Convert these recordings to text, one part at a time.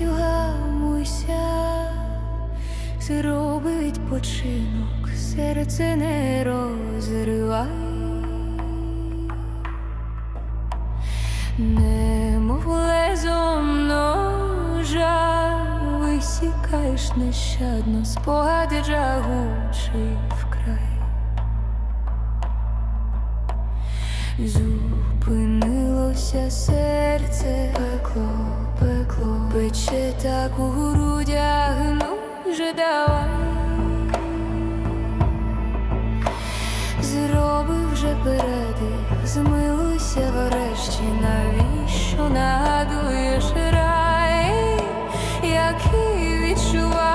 Гамуйся, зроби відпочинок, серце не розривай. Немов лезом ножа висікаєш нещадно, спогади жагучий вкрай. Зупинилося серце, пекло, пекло, пече так у грудях, ну же давай. Зробив вже передих, змилуйся врешті, навіщо нагадуєш рай, який відчувала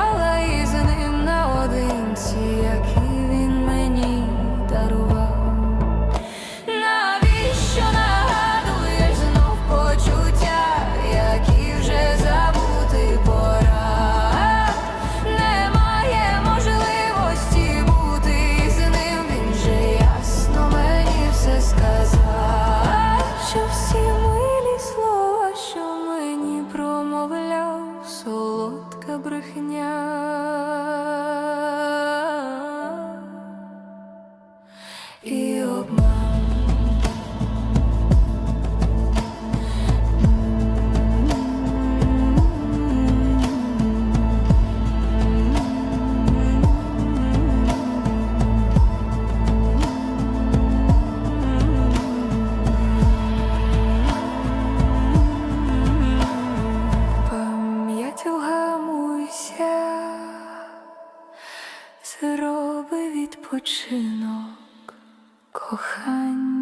now. Зроби відпочинок, кохання.